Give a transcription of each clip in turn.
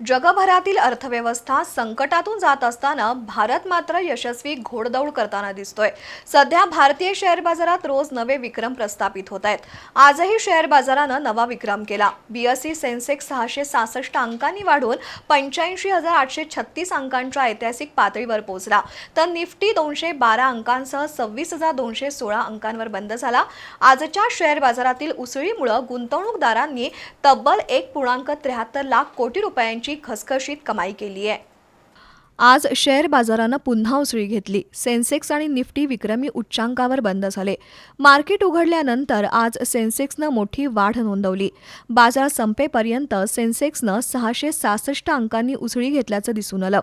जगभरातील अर्थव्यवस्था संकटातून जात असताना भारत मात्र यशस्वी घोडदौड करताना दिसतोय. सध्या भारतीय शेअर बाजारात रोज नवे विक्रम प्रस्थापित होत आहेत. आजही शेअर बाजारानं नवा विक्रम केला. बीएससी सेन्सेक्स सहाशे सहासष्ट अंकांनी वाढून पंच्याऐंशी हजार आठशे छत्तीस अंकांच्या ऐतिहासिक पातळीवर पोहोचला. तर निफ्टी दोनशे बारा अंकांसह सव्वीस हजार दोनशे सोळा अंकांवर बंद झाला. आजच्या शेअर बाजारातील उसळीमुळे गुंतवणूकदारांनी तब्बल एक पूर्णांक त्र्याहत्तर लाख कोटी रुपयांची खसखशीत कमाई केली आहे. आज शेअर बाजारानं पुन्हा उसळी घेतली. सेन्सेक्स आणि निफ्टी विक्रमी उच्चांकावर बंद झाले. मार्केट उघडल्यानंतर आज सेन्सेक्सनं मोठी वाढ नोंदवली. बाजार संपेपर्यंत सेन्सेक्सनं सहाशे सासष्ट अंकांनी उसळी घेतल्याचं दिसून आलं.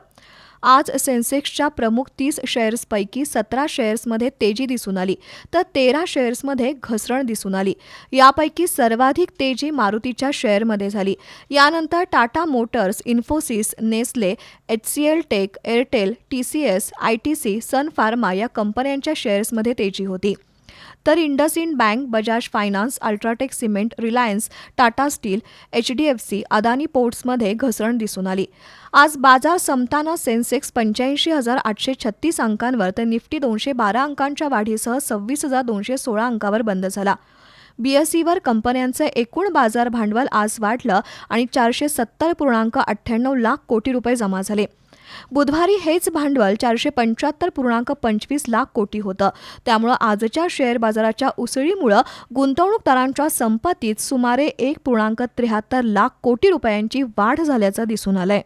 आज सेन्सेक्सच्या प्रमुख तीस शेअर्सपैकी सतरा शेअर्समध्ये तेजी दिसून आली तर तेरा शेअर्समध्ये घसरण दिसून आली. यापैकी सर्वाधिक तेजी मारुतीच्या शेअरमध्ये झाली. यानंतर Tata Motors Infosys Nestle H C L Tech Airtel T C S I T C Sun Pharma या कंपन्यांच्या शेअर्समध्ये तेजी होती. तर IndusInd Bank Bajaj Finance UltraTech Cement Reliance Tata Steel H D F C Adani पोर्ट्समध्ये घसरण दिसून आली. आज बाजार संपताना सेन्सेक्स पंच्याऐंशी हजार आठशे छत्तीस अंकांवर तर निफ्टी दोनशे बारा अंकांच्या वाढीसह सव्वीस हजार दोनशे सोळा अंकावर बंद झाला. बीएसईवर कंपन्यांचं एकूण बाजार भांडवल आज वाढलं आणि चारशे सत्तर पूर्णांक अठ्ठ्याण्णव लाख कोटी रुपये जमा झाले. बुधवारी हेच भांडवल चारशे पंच्याहत्तर पूर्णांक पंचवीस लाख कोटी होतं. त्यामुळं आजच्या शेअर बाजाराच्या उसळीमुळं गुंतवणूकदारांच्या संपत्तीत सुमारे एक पूर्णांक त्र्याहत्तर लाख कोटी रुपयांची वाढ झाल्याचं दिसून आलंय.